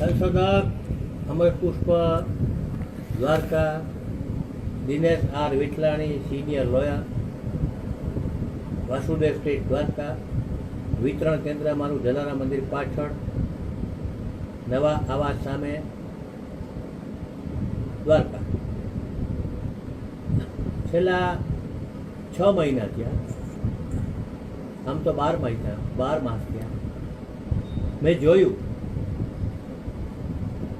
સંશોધક Amar Pushp, Dwarka, Dinesh R Vithalani, senior lawyer, Vasudev street Dwarka, વિતરણ કેન્દ્ર મારું જલારામ મંદિર પાછળ, નવા આવાસ સામે દ્વારકા. છેલ્લા છ મહિના થયા. આમ તો બાર મહિના, બાર માસ થયા. મેં જોયું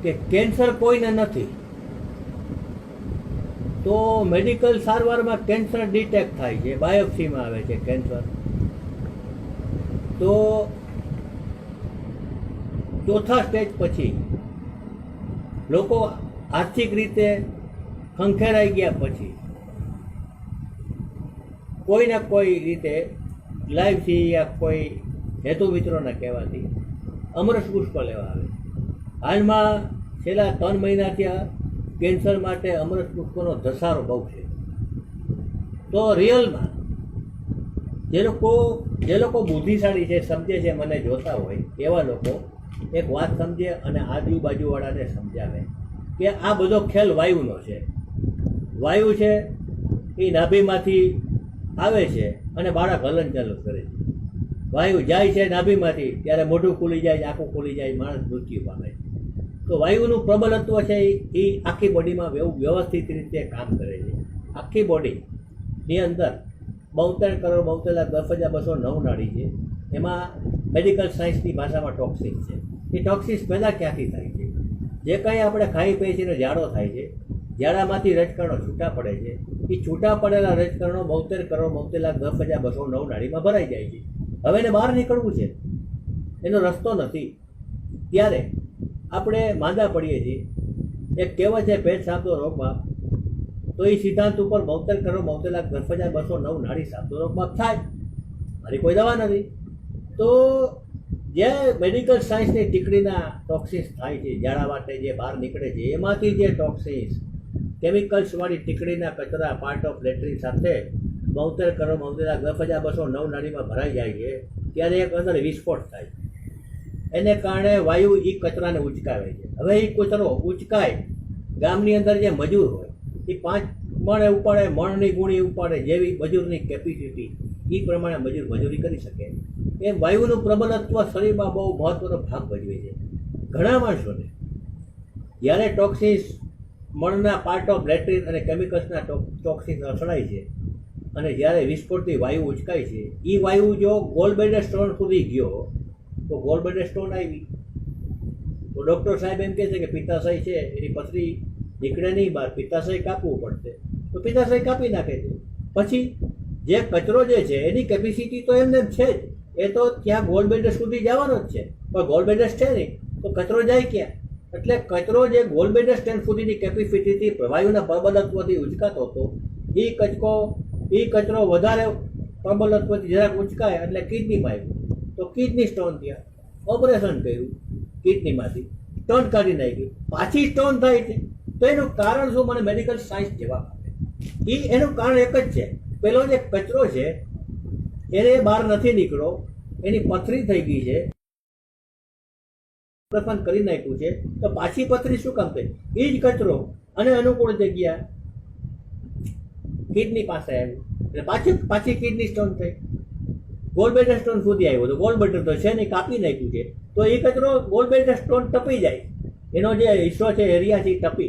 કે કેન્સર કોઈને નથી, તો મેડિકલ સારવારમાં કેન્સર ડિટેક્ટ થાય છે, બાયોપ્સીમાં આવે છે કેન્સર. તો ચોથા સ્ટેજ પછી લોકો આર્થિક રીતે ખંખેરાઈ ગયા પછી કોઈને કોઈ રીતે લાઈવથી યા કોઈ હેતુ મિત્રોના કહેવાથી અમરસ પુષ્પ લેવા આવે. હાલમાં છેલ્લા ત્રણ મહિના ત્યાં કેન્સર માટે અમૃત પુષ્પનો ધસારો બહુ છે. તો રિયલમાં જે લોકો જે લોકો બુદ્ધિશાળી છે, સમજે છે, મને જોતા હોય, એવા લોકો એક વાત સમજે અને આજુબાજુવાળાને સમજાવે કે આ બધો ખેલ વાયુનો છે. વાયુ છે, એ નાભીમાંથી આવે છે અને બાળક હલનચલન કરે છે. વાયુ જાય છે નાભીમાંથી, ત્યારે મોઢું ખુલી જાય, આંખું ખુલી જાય, માણસ મૃત્યુ પામે છે. તો વાયુનું પ્રબલત્વ છે એ આખી બોડીમાં વ્યવ- વ્યવસ્થિત રીતે કામ કરે છે. આખી બોડીની અંદર બોતેર કરોડ, બોતેર દસ હજાર બસો નવ નાડી છે. એમાં મેડિકલ સાયન્સની ભાષામાં ટોક્સિક છે. એ ટોક્સિસ પહેલાં ક્યાંથી થાય છે? જે કંઈ આપણે ખાઈ પીએ છીએ ઝાડો થાય છે ઝાડામાંથી રજકરણો છૂટા પડે છે, એ છૂટા પડેલા રજકરણો બોતેર કરોડ, બોતેર લાખ, દસ હજાર બસો નવ નાડીમાં ભરાઈ જાય છે. હવે એને બહાર નીકળવું છે. એનો રસ્તો નથી. ત્યારે આપણે માંદા પડીએ છીએ. એક કહેવત છે ભેદ સાપતો રોગમાં. તો એ સિદ્ધાંત ઉપર બોતેર કરોડ બોતેર લાખ દસ હજાર બસો નવ નાડી સાપતો રોગમાં થાય. મારી કોઈ દવા નથી. તો જે મેડિકલ સાયન્સની ટીકડીના ટોક્સિન્સ થાય છે, ઝાડા માટે જે બહાર નીકળે છે, એમાંથી જે ટોક્સિન્સ કેમિકલ્સવાળી ટીકડીના કચરા પાર્ટ ઓફ લેટ્રિન સાથે બોતેર કરોડ બોતેર લાખ દસ હજાર બસો નવ નાડીમાં ભરાઈ જાય છે, ત્યારે એક અંદર વિસ્ફોટ થાય. એને કારણે વાયુ એ કચરાને ઉચકાવે છે. હવે એ કચરો ઉચકાય, ગામની અંદર જે મજૂર હોય એ પાંચ મણે ઉપાડે, મણની ગુણી ઉપાડે જેવી મજૂરની કેપેસિટી એ પ્રમાણે મજૂર મજૂરી કરી શકે. એમ વાયુનું પ્રબલત્વ શરીરમાં બહુ મહત્વનો ભાગ ભજવે છે. ઘણા માણસોને જ્યારે ટોક્સિન્સ મણના પાર્ટ ઓફ લેટ્રિન અને કેમિકલ્સના ટોક્સિન્સ અથડાય છે અને જ્યારે વિસ્ફોટથી વાયુ ઉચકાય છે એ વાયુ જો ગોલબેડર સ્ટોન સુધી ગયો તો ગોલબેડર સ્ટોન આવી. તો ડૉક્ટર સાહેબ એમ કહે છે કે પિત્તાશય છે, એની પથરી નીકળે નહીં બહાર, પિત્તાશય કાપવું પડશે. તો પિત્તાશય કાપી નાખે છે. પછી જે કચરો જે છે, એની કેપેસિટી તો એમને છે જ. એ તો ત્યાં ગોલ્ડ ગોલબેડર સુધી જવાનો જ છે. પણ ગોલબેડર છે નહીં. તો કચરો જાય ક્યાં? એટલે કચરો જે ગોલબેડર સ્ટેન્ડ સુધીની કેપેસિટીથી વાયુના પ્રબલત્વથી ઉચકાતો હતો. એ કચકો એ કચરો વધારે પ્રબલત્વથી જરાક ઉચકાય એટલે કિડનીમાં આવ્યું. તો કિડની સ્ટોન થયા. ઓપરેશન કર્યું, કિડનીમાંથી સ્ટોન કાઢી નાખ્યું. પાછી સ્ટોન થાય છે. તો એનું કારણ શું? મને મેડિકલ સાયન્સ જવાબ આપે. એ એનું કારણ એક જ છે. પેલો જે કચરો છે, એને બહાર નથી નીકળો. એની પથરી થઈ ગઈ છે. ઓપરેશન કરી નાખ્યું છે. તો પાછી પથરી શું કામ થઈ એ જ કચરો. અને અનુકૂળ જગ્યા. કિડની પાસે આવ્યું. એટલે પાછી પાછી કિડની સ્ટોન થઈ. ગોલબેટર સ્ટોન સુધી આવ્યો તો ગોલબેટર તો છે ને, કાપી નાખ્યું છે. તો એ કચરો ગોલબેટર સ્ટોન ટપી જાય. એનો જે હિસ્સો છે એરિયા છે, એ ટપી.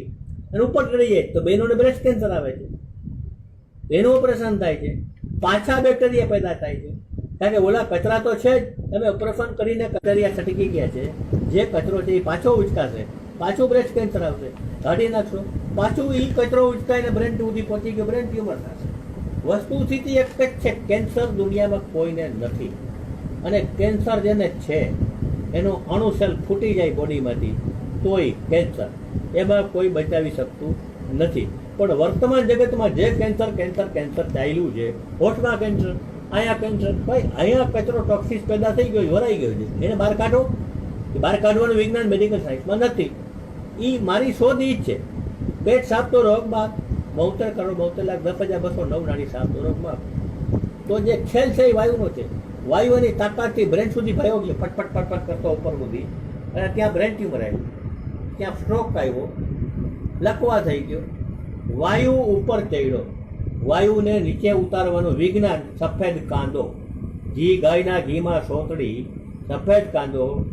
અને ઉપર ચડી જાય. તો બહેનોને બ્રેસ્ટ કેન્સર આવે છે. એનું ઓપરેશન થાય છે. પાછા બેક્ટેરિયા પેદા થાય છે. કારણ કે ઓલા કચરા તો છે જ. તમે ઓપરેશન કરીને બેક્ટેરિયા છટકી ગયા છે. જે કચરો છે એ પાછો ઉચકાશે. પાછું બ્રેસ્ટ કેન્સર આવશે. કાઢી નાખશો. પાછું એ કચરો ઉચકાઈને બ્રેન સુધી પહોંચી ગયો. બ્રેન ટ્યુમર થશે. વસ્તુ સ્થિતિ એક જ છે, કેન્સર દુનિયામાં કોઈને નથી. અને કેન્સર જેને છે, એનું અણુ સેલ ફૂટી જાય બોડીમાંથી, તોય કેન્સર. એમાં કોઈ બચાવી શકતું નથી. પણ વર્તમાન જગતમાં જે કેન્સર કેન્સર કેન્સર ચાલ્યું છે, હોઠમાં કેન્સર અહીંયા કેન્સર, ભાઈ અહીંયા કચરો ટોક્સિસ પેદા થઈ ગયો, વરાઈ ગયો છે. એને બહાર કાઢો. બહાર કાઢવાનું વિજ્ઞાન મેડિકલ સાયન્સમાં નથી. એ મારી શોધ એ જ છે. પેટ સાપતો રોગમાં બોતેર કરોડ, બોતેર લાખ, દસ હજાર બસો નવ નાની સાત રોગમાં તો જે ખેલ છે એ વાયુનો છે. વાયુની તાકાતથી બ્રેન સુધી ભયો ગયો પટપટ પટ પટ પટ કરતો ઉપર સુધી. અને ત્યાં બ્રેન ટ્યુમર આવ્યું. ત્યાં સ્ટ્રોક આવ્યો. લકવા થઈ ગયો. વાયુ ઉપર ચડ્યો. વાયુને નીચે ઉતારવાનું વિજ્ઞાન સફેદ કાંદો. ઘી ગાયના ઘીમાં સોતડી, સફેદ કાંદો.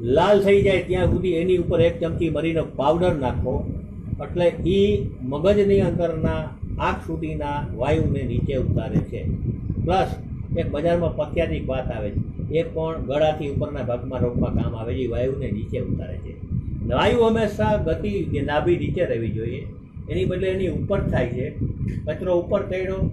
લાલ થઈ જાય ત્યાં સુધી એની ઉપર એક ચમચી મરીનો પાવડર નાખો. એટલે એ મગજની અંદરના આંખ સુધીના વાયુને નીચે ઉતારે છે. પ્લસ એક બજારમાં પ્રખ્યાતિક વાત આવે છે. એ પણ ગળાથી ઉપરના ભાગમાં રોકવા કામ આવે છે એ વાયુને નીચે ઉતારે છે. વાયુ હંમેશા ગતિ જે નાભી નીચે રહેવી જોઈએ. એની બદલે એની ઉપર થાય છે. કચરો ઉપર ચડ્યો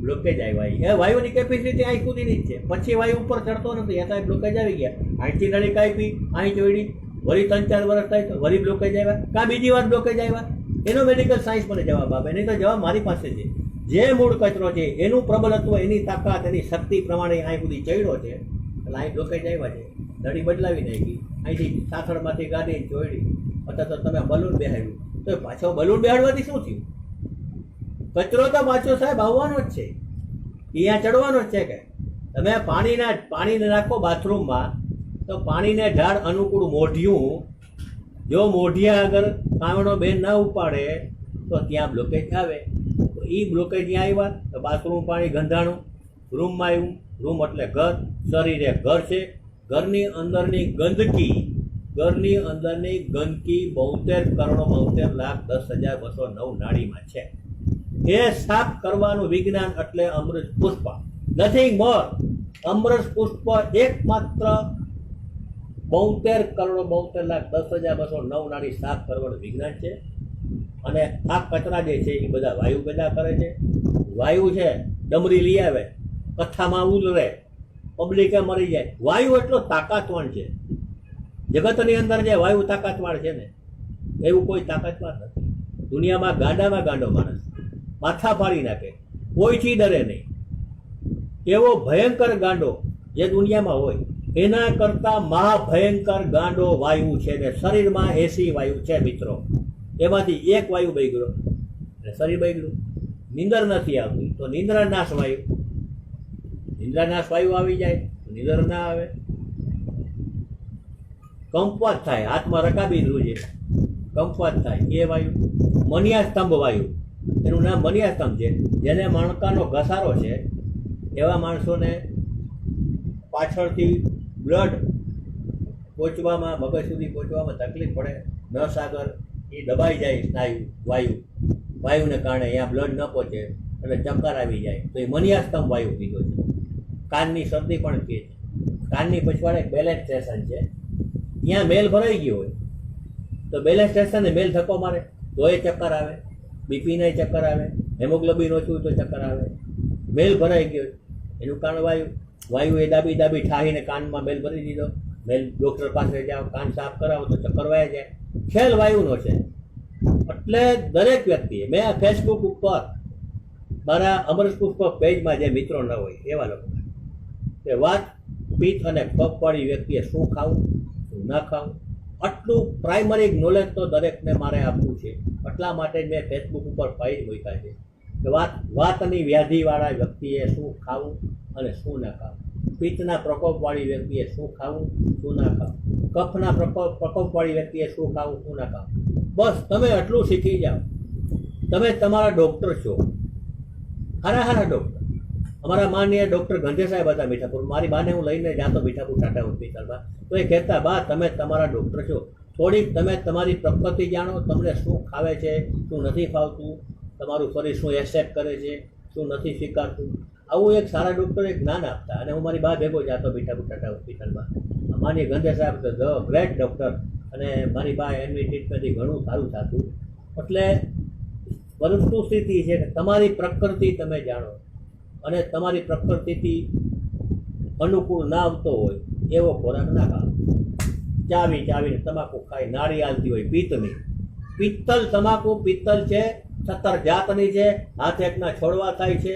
બ્લોકેજ આવ્યા. એ વાયુની કેપેસિટી અહીં સુધીની જ છે. પછી વાયુ ઉપર ચડતો નથી એ કાંઈ બ્લોકેજ આવી ગયા. અહીંથી નળી કાપી અહીં ચોડી વળી ત્રણ ચાર વર્ષ થાય વળી બ્લોકેજ આવ્યા, કાં બીજી વાર બ્લોકેજ આવ્યા? એનો મેડિકલ સાયન્સ મને જવાબ આપે. નહીં તો જવાબ મારી પાસે છે. જે મૂળ કચરો છે, એનું પ્રબલત્વ, એની તાકાત, એની શક્તિ પ્રમાણે અહીં સુધી ચડ્યો છે, એટલે અહીં બ્લોકેજ આવ્યા છે. નળી બદલાવી નાખી. અહીંથી સાથળમાંથી ગાડી જોડી અથવા તો તમે બલૂન બેહાડ્યું. તો પાછો બલૂન બેહાડવાથી શું થયું? કચરો તો પાછો સાહેબ આવવાનો જ છે. અહીંયા ચડવાનો જ છે કે. તમે પાણીના પાણીને નાખો બાથરૂમમાં તો પાણીને ઢાળ અનુકૂળ મોઢિયું, જો મોઢિયા આગળ કામણો બેન ના ઉપાડે, તો ત્યાં બ્લોકેજ આવે. તો એ બ્લોકેજ ત્યાં આવ્યા, તો બાથરૂમ પાણી ગંધાણું. રૂમમાં આવ્યું રૂમ એટલે ઘર, શરીરે ઘર છે. ઘરની અંદરની ગંદકી, ઘરની અંદરની ગંદકી બોતેર કરોડ બોતેર લાખ દસ હજાર બસો નવ નાડીમાં છે. એ સાફ કરવાનું વિજ્ઞાન એટલે અમૃત પુષ્પ. નથિંગ મોર અમૃત પુષ્પ એકમાત્ર બોતેર કરોડ બોતેર લાખ દસ હજાર બસો નવ નાડી સાત કરોડ વિજ્ઞાન છે. અને આ કચરા જે છે એ બધા વાયુ પેદા કરે છે. વાયુ છે, ડમરી લઈ આવે, કથામાં ઉલરે પબ્લિકે મરી જાય. વાયુ એટલો તાકાતવાન છે. જગતની અંદર જે વાયુ તાકાતવાન છે ને, એવું કોઈ તાકાતવાન નથી. દુનિયામાં ગાંડામાં ગાંડો માણસ, માથા ફાડી નાખે, કોઈથી ડરે નહીં. એવો ભયંકર ગાંડો જે દુનિયામાં હોય એના કરતાં મહાભયંકર ગાંડો વાયુ છે ને શરીરમાં એસી વાયુ છે મિત્રો. એમાંથી એક વાયુ બગડ્યો અને શરીર બગડ્યું નિંદર નથી આવતી. તો નિંદ્રાનાશ વાયુ. નિંદ્રાનાશ વાયુ આવી જાય તો નિંદર ના આવે. કંપવાત થાય. હાથમાં રકાબી ધ્રુજે કંપવાત થાય. એ વાયુ. મનિયા સ્તંભ વાયુ. એનું નામ મનિયા સ્તંભ છે. જેને માણકાનો ઘસારો છે. એવા માણસોને પાછળથી બ્લડ પહોંચવામાં, મગજ સુધી પહોંચવામાં તકલીફ પડે નસ આગળ એ દબાઈ જાય સ્નાયુ, વાયુ. વાયુને કારણે અહીંયા બ્લડ ન પહોંચે એટલે ચક્કર આવી જાય. તો એ મનિયાસ્તમ વાયુ કીધો છે. કાનની શરદી પણ કહે છે. કાનની પછવાડે એક બેલેન્સ સ્ટેશન છે. ત્યાં મેલ ભરાઈ ગયો હોય, તો બેલેન્સ સ્ટેશને મેલ ધક્કો મારે તો એ ચક્કર આવે. બીપીને ચક્કર આવે. હેમોગ્લોબિન ઓછું તો ચક્કર આવે. મેલ ભરાઈ ગયો એનું કારણ વાયુ. વાયુ એ દાબી દાબી ઠાહીને કાનમાં મેલ ભરી દીધો. મેલ ડૉક્ટર પાસે જાઓ, કાન સાફ કરાવો તો ચક્કર વાય જાય ખેલ વાયુનો છે. એટલે દરેક વ્યક્તિએ, મેં ફેસબુક ઉપર, મારા અમરસ પુષ્પ પેજમાં જે મિત્રો ન હોય, એવા લોકો. તે વાત પિત્ત અને પગવાળી વ્યક્તિએ શું ખાવું, શું ન ખાવું? આટલું પ્રાઇમરી નોલેજ તો દરેકને મારે આપવું છે. એટલા માટે મેં ફેસબુક ઉપર પેજ મૂક્યા છે. વાત, વાતની વ્યાધિવાળા વ્યક્તિએ શું ખાવું અને શું ના ખાવું? પિત્તના પ્રકોપવાળી વ્યક્તિએ શું ખાવું, શું ના ખાવું? કફના પ્રકોપ, પ્રકોપવાળી વ્યક્તિએ શું ખાવું, શું ના ખાવું? બસ, તમે આટલું શીખી જાઓ. તમે તમારા ડૉક્ટર છો. હારા હારા ડૉક્ટર. અમારા માન્ય ડૉક્ટર ગંધે સાહેબ હતા મીઠાપુર. મારી બાને હું લઈને જાતો મીઠાપુર ટાટા હોસ્પિટલમાં. તો એ કહેતા, બા, તમે તમારા ડૉક્ટર છો. થોડીક તમે તમારી પ્રકૃતિ જાણો, તમને શું ખાવે છે, શું નથી ફાવતું તમારું શરીર શું એક્સેપ્ટ કરે છે, શું નથી સ્વીકારતું? આવું એક સારા ડૉક્ટરે જ્ઞાન આપતા અને હું મારી બા ભેગો જાતો બીઠા બુટાટા હોસ્પિટલમાં. માની ગંધે સાહેબ ધ ગ્રેટ ડૉક્ટર અને મારી બા એમની ટ્રીટમેન્ટથી ઘણું સારું થતું. એટલે પરંતુ સ્થિતિ છે કે તમારી પ્રકૃતિ તમે જાણો. અને તમારી પ્રકૃતિથી અનુકૂળ ના આવતો હોય એવો ખોરાક ના ખાવ ચાવી ચાવીને તમાકુ ખાઈ નાળી હાલતી હોય પિત્તની. પિત્તલ તમાકુ, પિત્તલ છે સત્તર જાતની છે, હાથ એકના છોડવા થાય છે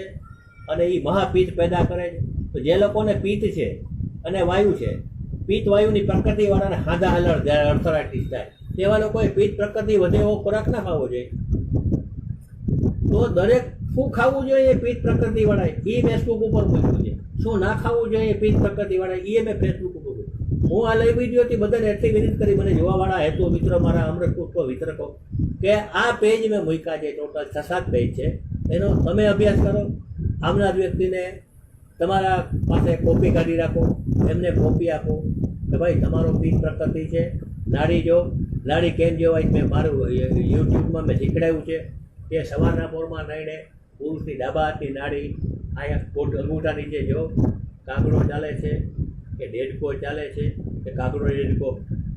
અને એ મહાપિત્ત પેદા કરે છે. તો જે લોકોને પિત્ત છે અને વાયુ છે પિત્ત વાયુની પ્રકૃતિવાળાને હાંધા હલણ જ્યારે અર્થરાઇટિસ થાય. તેવા લોકોએ પિત્ત પ્રકૃતિ વધે એવો ખોરાક ના ખાવો જોઈએ. તો દરેક શું ખાવું જોઈએ પિત્ત પ્રકૃતિ વાળા એ ફેસબુક ઉપર પૂછ્યું છે. શું ના ખાવું જોઈએ પિત્ત પ્રકૃતિવાળાએ? એ મેં ફેસબુક ઉપર હું આ લઈ વિડીયોથી બધાને એટલી વિનંતી કરી, મને જોવાવાળા હેતુ મિત્રો, મારા અમૃત પુષ્પો વિતરકો કે આ પેજ મેં મૂક્યા છે ટોટલ છ સાત પેજ છે. એનો તમે અભ્યાસ કરો. આવનાર વ્યક્તિને તમારા પાસે કોપી કાઢી રાખો, એમને કોપી આપો કે ભાઈ તમારો પીજ પ્રકૃતિ છે નાડી જો નાડી કેમ જોવાય મેં મારું યુટ્યુબમાં મેં શીખડાયું છે કે સવારના પોરમાં નાઈને પુરુષની ડાબા હાથની નાડી અહીંયા કોટ અંગૂઠા નીચે જો કાગડો ચાલે છે, કે ડેડકો ચાલે છે, કે કાગડો ડેડકો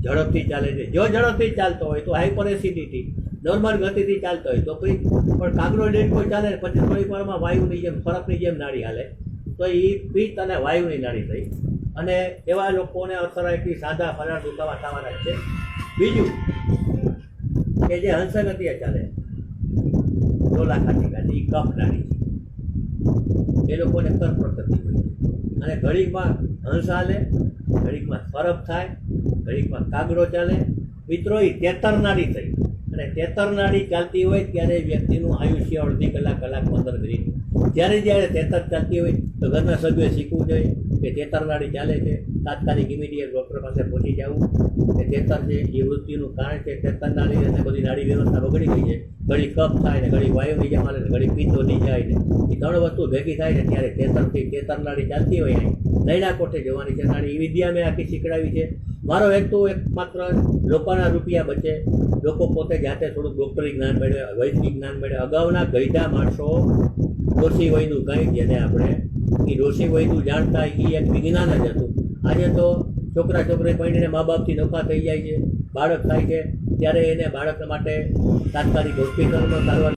ઝડપથી ચાલે છે. જો ઝડપથી ચાલતો હોય તો હાઈપર એસિડિટી નોર્મલ ગતિથી ચાલતો હોય તો પછી, પણ કાંકડો ડેડકો ચાલે પછી થોડી વારમાં વાયુની જેમ ફરકની જેમ નાળી હાલે. તો એ પિત્ત અને વાયુની નાળી થઈ. અને એવા લોકોને અસરાયથી સાદા ફરાર દુખાવા થવાના છે. બીજું કે જે હંસગતિએ ચાલે ડોલા ખાતી ખાતી એ કફ નાળી. છે એ લોકોને કર પ્રકૃતિ હોય અને ઘડીકમાં હંસ હાલે, ઘડીકમાં ફરક થાય ઘડીકમાં કાગડો ચાલે મિત્રો એ તેતરનારી થઈ. અને તેતરનારી ચાલતી હોય ત્યારે વ્યક્તિનું આયુષ્ય અડધી કલાક કલાક, પંદર મિનિટ. જ્યારે જ્યારે તેતર ચાલતી હોય, તો ઘરના સભ્યોએ શીખવું જોઈએ કે તેતર નાડી ચાલે છે. તાત્કાલિક ઇમિડિયેટ ડૉક્ટર પાસે પહોંચી જવું. કે તેતર છે એ વૃત્તિનું કારણ છે. તેતરનાળી અને બધી નાડી વ્યવસ્થા બગડી ગઈ છે. ઘડી કફ થાય ને ઘડી વાયુ ની જેમ હાલે ને ઘડી પીતો નહીં જાય ને. એ ત્રણ વસ્તુ ભેગી થાય ને, ત્યારે તેતરથી તેતર નાડી ચાલતી હોય અહીં. નૈના કોઠે જવાની છે, નાડી એ વિદ્યા મેં આખી શીખડાવી છે. મારો હેતુ એકમાત્ર લોકોના રૂપિયા બચે. લોકો પોતે જાતે થોડુંક ડૉક્ટરી જ્ઞાન મેળવે વૈદિક જ્ઞાન મેળવે. અગાઉના ગઈઢા માણસો ડોશી વયનું કંઈ જેને આપણે. એ ડોશી વયનું જાણતા એ એક વિજ્ઞાન જ હતું. આજે તો છોકરા છોકરી પૈણીને મા બાપથી નફા થઈ જાય છે, બાળક થાય છે. ત્યારે એને બાળક માટે તાત્કાલિક હોસ્પિટલમાં સારવાર